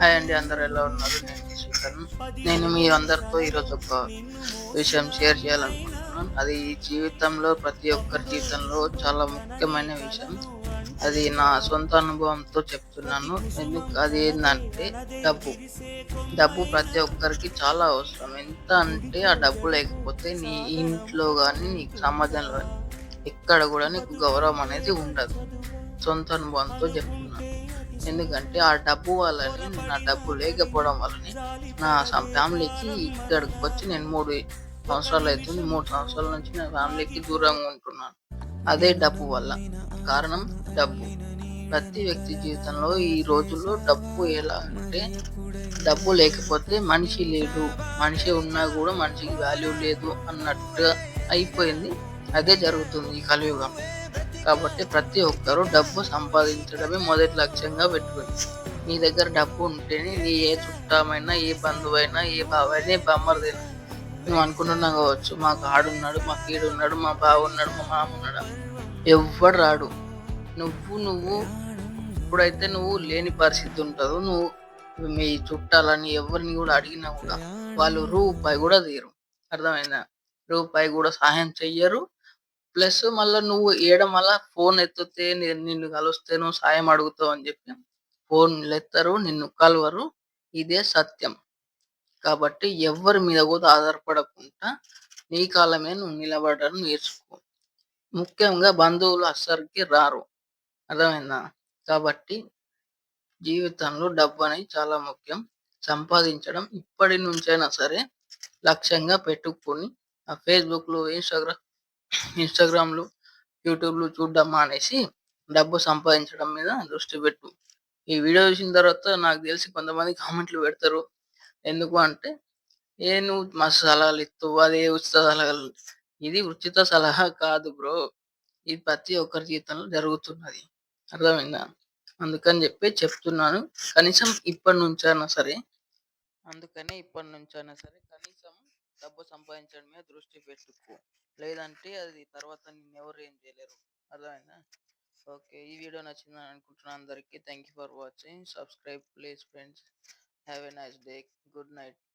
Hi అండి అందరు ఎలా ఉన్నారు? నేను నేను మీ అందరితో ఈరోజు ఒక విషయం షేర్ చేయాలనుకుంటున్నాను. అది ఈ జీవితంలో ప్రతి ఒక్కరి జీవితంలో చాలా ముఖ్యమైన విషయం. అది నా సొంత అనుభవంతో చెప్తున్నాను. ఎందుకు? అది ఏంటంటే డబ్బు. డబ్బు ప్రతి ఒక్కరికి చాలా అవసరం. ఎంత అంటే ఆ డబ్బు లేకపోతే నీ ఇంట్లో కానీ నీ సమాజంలో ఎక్కడ కూడా నీకు గౌరవం అనేది ఉండదు. సొంత అనుభవంతో చెప్తున్నాను. ఎందుకంటే ఆ డబ్బు వల్లని నా డబ్బు లేకపోవడం వల్లని నా ఫ్యామిలీకి ఇక్కడికి వచ్చి నేను మూడు సంవత్సరాలు అవుతుంది. మూడు సంవత్సరాల నుంచి నా ఫ్యామిలీకి దూరంగా ఉంటున్నాను. అదే డబ్బు వల్ల. కారణం డబ్బు. ప్రతి వ్యక్తి జీవితంలో ఈ రోజుల్లో డబ్బు ఎలా అంటే డబ్బు లేకపోతే మనిషి లేడు. మనిషి ఉన్నా కూడా మనిషికి వాల్యూ లేదు అన్నట్టుగా అయిపోయింది. అదే జరుగుతుంది ఈ కలియుగం కాబట్టి ప్రతి ఒక్కరూ డబ్బు సంపాదించడమే మొదటి లక్ష్యంగా పెట్టుకుని నీ దగ్గర డబ్బు ఉంటేనే నీ ఏ చుట్టమైనా ఏ బంధువైనా ఏ బావైనా ఏ బామ్మర్దైనా నువ్వు అనుకుంటున్నా కావచ్చు మాకు ఆడున్నాడు మా కీడున్నాడు మా బావ ఉన్నాడు మా మామ ఉన్నాడు ఎవ్వడు రాడు. నువ్వు నువ్వు ఇప్పుడైతే నువ్వు లేని పరిస్థితి ఉంటుందో. నువ్వు మీ చుట్టాలని ఎవరిని కూడా అడిగినా కూడా వాళ్ళు రూపాయి కూడా తీరు అర్థమైందా? రూపాయి కూడా సహాయం చెయ్యరు. ప్లస్ మళ్ళీ నువ్వు వేయడం వల్ల ఫోన్ ఎత్తితే నిన్ను కలిస్తే నువ్వు సాయం అడుగుతావు అని చెప్పి ఫోన్ ఎత్తరు నిన్ను కలవరు. ఇదే సత్యం. కాబట్టి ఎవరి మీద కూడా ఆధారపడకుండా నీ కాలమే నువ్వు నిలబడడం నేర్చుకో. ముఖ్యంగా బంధువులు అస్సరికి రారు. అర్థమైందా? కాబట్టి జీవితంలో డబ్బు అనేది చాలా ముఖ్యం. సంపాదించడం ఇప్పటి నుంచైనా సరే లక్ష్యంగా పెట్టుకొని ఆ ఫేస్బుక్లో ఇన్స్టాగ్రామ్ ఇన్స్టాగ్రామ్లు యూట్యూబ్లు చూడడం మానేసి డబ్బు సంపాదించడం మీద దృష్టి పెట్టు. ఈ వీడియో చూసిన తర్వాత నాకు తెలిసి కొంతమంది కామెంట్లు పెడతారు. ఎందుకు అంటే ఏ నువ్వు మా సలహాలు ఇస్తావు అదే ఉచిత సలహాలు. ఇది ఉచిత సలహా కాదు బ్రో. ఇది ప్రతి ఒక్కరి జీవితంలో జరుగుతున్నది. అర్థమైందా? అందుకని చెప్పి చెప్తున్నాను. కనీసం ఇప్పటి నుంచైనా సరే అందుకనే ఇప్పటి నుంచైనా సరే కనీసం డబ్బు సంపాదించడమే దృష్టి పెట్టుకో. లేదంటే అది తర్వాత నిన్ను ఎవరు ఏం చేయలేరు. అర్థమైందా? ఓకే. ఈ వీడియో నచ్చిందని అనుకుంటున్నాను అందరికీ thank you for watching. Subscribe please friends. Have a nice day. Good night.